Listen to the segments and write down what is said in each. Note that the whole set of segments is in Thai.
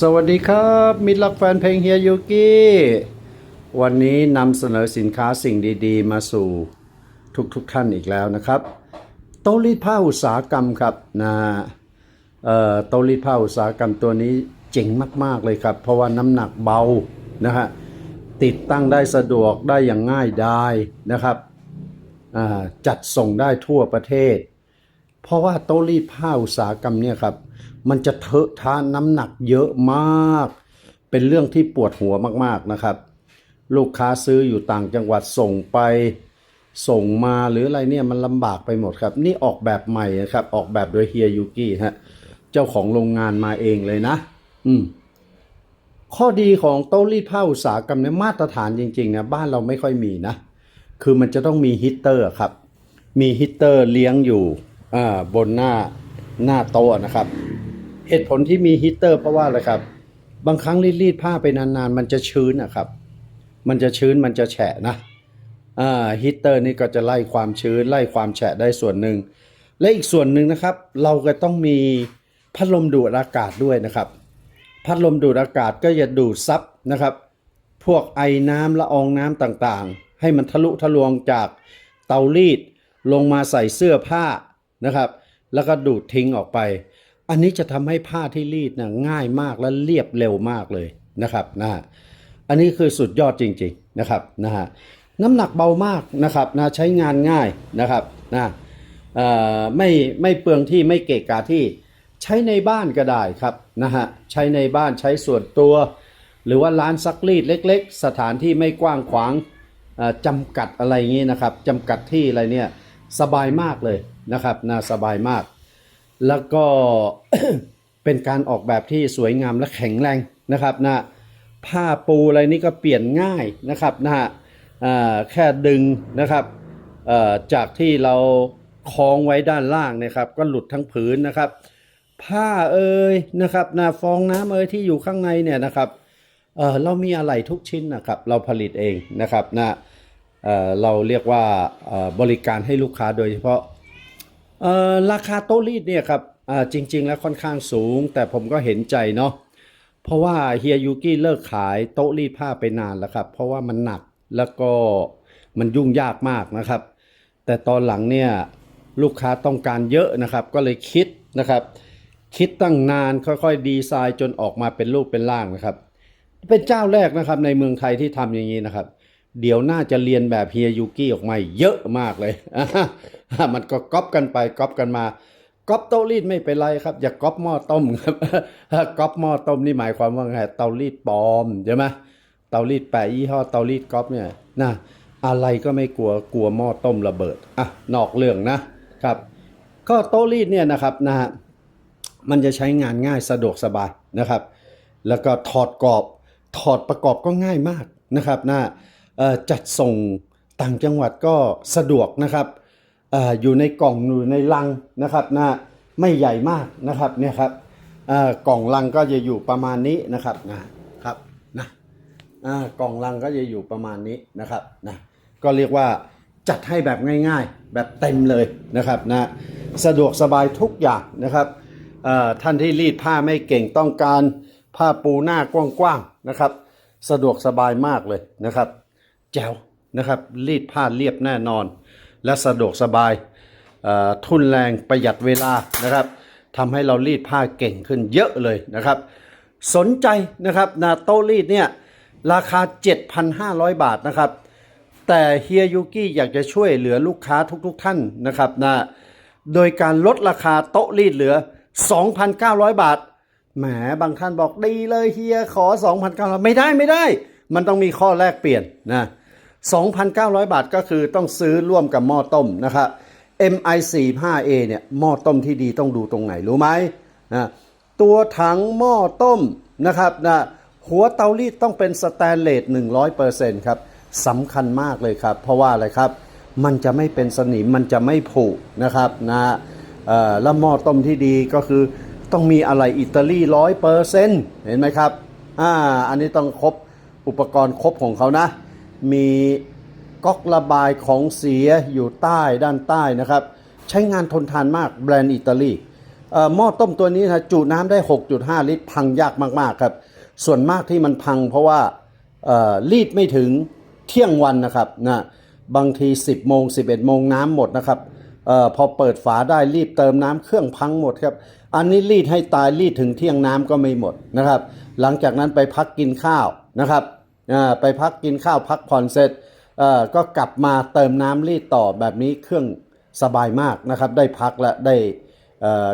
สวัสดีครับ มิตรรักแฟนเพลงเฮียยูกิวันนี้นำเสนอสินค้าสิ่งดีๆ มาสู่ทุกๆทท่านอีกแล้วนะครับ โต๊ะรีดผ้าอุตสาหกรรมครับนะเอ่อโต๊ะรีดผ้าอุตสาหกรรมตัวนี้เจ๋งมากๆเลยครับ เพราะว่าน้ำหนักเบานะฮะติดตั้งได้สะดวกได้อย่างง่ายดายนะครับจัดส่งได้ทั่วประเทศ เพราะว่าโต๊ะรีดผ้าอุตสาหกรรมเนี่ยครับมันจะเทอะทานน้ำหนักเยอะมาก เป็นเรื่องที่ปวดหัวมากๆนะครับ ลูกค้าซื้ออยู่ต่างจังหวัดส่งไป ส่งมาหรืออะไรเนี่ยมันลำบากไปหมดครับ นี่ออกแบบใหม่นะครับ ออกแบบโดยเฮียยูกิฮะเจ้าของโรงงานมาเองเลยนะ อืมข้อดีของโต๊ะรีดผ้าอุตสาหกรรมเนี่ยมาตรฐานจริงๆนะบ้านเราไม่ค่อยมีนะ คือมันจะต้องมีฮีตเตอร์ครับ มีฮีตเตอร์เลี้ยงอยู่ บนหน้าหน้าโต๊ะนะครับ เหตุผลที่มีฮีเตอร์เพราะว่าอะไรครับ บางครั้งรีดผ้าไปนานๆ มันจะชื้นนะครับ มันจะชื้นมันจะแฉะนะอ่าฮีเตอร์นี่ก็จะไล่ความชื้นไล่ความแฉะได้ส่วนหนึ่ง และอีกส่วนหนึ่งนะครับ เราก็ต้องมีพัดลมดูดอากาศด้วยนะครับ พัดลมดูดอากาศก็จะดูดซับนะครับ พวกไอน้ำละอองน้ำต่างๆ ให้มันทะลุทะลวงจากเตารีดลงมาใส่เสื้อผ้า นะครับ แล้วก็ดูดทิ้งออกไป อันนี้จะทำให้ผ้าที่รีดนะง่ายมากและเรียบเร็วมากเลยนะครับนะฮะอันนี้คือสุดยอดจริงๆนะครับนะฮะน้ำหนักเบามากนะครับนะใช้งานง่ายนะครับนะเอ่อไม่ไม่เปลืองที่ไม่เกะกะที่ใช้ในบ้านก็ได้ครับนะฮะใช้ในบ้านใช้ส่วนตัว หรือว่าร้านซักรีดเล็ก ๆ สถานที่ไม่กว้างขวางจำกัดอะไรอย่างนี้นะครับจำกัดที่อะไรเนี่ยสบายมากเลย นะครับนะสบายมาก แล้วก็เป็นการออกแบบที่สวยงามและแข็งแรงนะครับนะผ้าปูอะไรนี่ก็เปลี่ยนง่ายนะครับนะฮะแค่ดึงนะครับจากที่เราคล้องไว้ด้านล่างนะครับ ก็หลุดทั้งผืนนะครับ ผ้าเอ่ยนะครับนะฟองน้ำเอ่ยที่อยู่ข้างในเนี่ยนะครับเเรามีอะไรทุกชิ้นนะครับ เราผลิตเองนะครับนะเอ่อเราเรียกว่าบริการให้ลูกค้าโดยเฉพาะ เอ่อราคาโต๊ะรีดเนี่ยครับอ่าจริง ๆ แล้วค่อนข้างสูง แต่ผมก็เห็นใจเนาะเพราะว่าเฮียยูกิเลิกขายโต๊ะรีดผ้าไปนานแล้วครับ เพราะว่ามันหนักแล้วก็มันยุ่งยากมากนะครับ แต่ตอนหลังเนี่ยลูกค้าต้องการเยอะนะครับ ก็เลยคิดนะครับ คิดตั้งนานค่อยๆ ดีไซน์จนออกมาเป็นรูปเป็นร่างนะครับ เป็นเจ้าแรกนะครับในเมืองไทยที่ทำอย่างนี้นะครับ เดี๋ยวน่าจะเรียนแบบเฮียยูกิออกมาเยอะมากเลย มันก็ก๊อปกันไปก๊อปกันมาก๊อปเตารีดไม่เป็นไรครับ อย่าก๊อปหม้อต้มครับก๊อปหม้อต้มนี่หมายความว่าไงเตารีดปลอมใช่ไหมเตารีดแปะยี่ห้อเตารีดก๊อปเนี่ยนะอะไรก็ไม่กลัวกลัวหม้อต้มระเบิดอะนอกเรื่องนะครับก็โต๊ะรีดเนี่ยนะครับนะฮะมันจะใช้งานง่ายสะดวกสบายนะครับ แล้วก็ถอดกรอบถอดประกอบก็ง่ายมากนะครับนะ จัดส่งต่างจังหวัดก็สะดวกนะครับออยู่ในกล่องอยู่ในลังนะครับนะไม่ใหญ่มากนะครับเนี่ยครับกล่องลังก็จะอยู่ประมาณนี้นะครับนะครับนะกล่องลังก็จะอยู่ประมาณนี้นะครับนะก็เรียกว่าจัดให้แบบง่ายๆ แบบเต็มเลยนะครับนะสะดวกสบายทุกอย่างนะครับท่านที่รีดผ้าไม่เก่งต้องการผ้าปูหน้ากว้างๆนะครับ สะดวกสบายมากเลยนะครับ แจ๋วนะครับ รีดผ้าเรียบแน่นอน และสะดวกสบายเอ่อทุนแรงประหยัดเวลานะครับทำให้เรารีดผ้าเก่งขึ้นเยอะเลยนะครับ สนใจนะครับนาโต้รีดเนี่ยราคา 7,500 บาทนะครับ แต่เฮียยูกิอยากจะช่วยเหลือลูกค้าทุกๆท่านนะครับนะโดยการลดราคาโต๊ะรีดเหลือ 2,900 บาท แหมบางท่านบอกดีเลยเฮียขอ 2,900 ไม่ได้ไม่ได้ มันต้องมีข้อแลกเปลี่ยนนะ 2,900 บาทก็คือต้องซื้อร่วมกับหม้อต้มนะครับ MI45A เนี่ยหม้อต้มที่ดีต้องดูตรงไหนรู้ไหมนะตัวถังหม้อต้มนะครับนะหัวเตารีดต้องเป็นสแตนเลส100%ครับสำคัญมากเลยครับ เพราะว่าอะไรครับ มันจะไม่เป็นสนิมมันจะไม่ผุนะครับนะเออแล้วหม้อต้มที่ดีก็คือต้องมีอะไรอิตาลีร้อยเปอร์เซ็นต์เห็นไหมครับอ่าอันนี้ต้องครบอุปกรณ์ครบของเขานะ มีก๊อกระบายของเสียอยู่ใต้ด้านใต้นะครับ ใช้งานทนทานมากแบรนด์อิตาลีหม้อต้มตัวนี้นะจุน้ำได้ 6.5 ลิตร พังยากมากๆครับ ส่วนมากที่มันพังเพราะว่ารีดไม่ถึงเที่ยงวันนะครับนะบางที 10 โมง 11 โมงน้ำหมดนะครับออพอเปิดฝาได้รีบเติมน้ำเครื่องพังหมดครับ อันนี้รีดให้ตายรีดถึงเที่ยงน้ำก็ไม่หมดนะครับ หลังจากนั้นไปพักกินข้าวนะครับ ไปพักกินข้าวพักผ่อนเสร็จก็กลับมาเติมน้ำรีดต่อแบบนี้เครื่องสบายมากนะครับ ได้พักและได้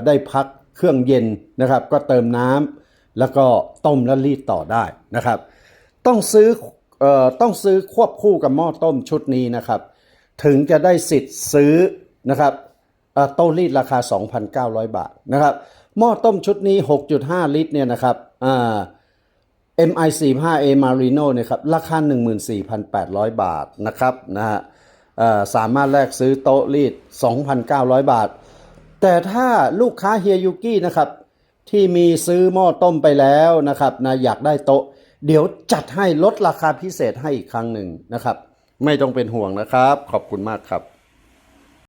ได้พักเครื่องเย็นนะครับ ก็เติมน้ำแล้วก็ต้มแล้วรีดต่อได้นะครับ ต้องซื้ออต้องซื้อควบคู่กับหม้อต้มชุดนี้นะครับ ถึงจะได้สิทธิ์ซื้อนะครับโต้รีดราคา 2,900 บาทนะครับหม้อต้มชุดนี้ 6.5 ลิตรเนี่ยนะครับอ่า MI45A Marino เนี่ยครับราคา 14,800 บาทนะครับนะฮะสามารถแลกซื้อโต๊ะรีด 2,900 บาท แต่ถ้าลูกค้าเฮียยูกินะครับที่มีซื้อหม้อต้มไปแล้วนะครับนะอยากได้โต๊ะ เดี๋ยวจัดให้ลดราคาพิเศษให้อีกครั้งหนึ่งนะครับ ไม่ต้องเป็นห่วงนะครับ ขอบคุณมากครับ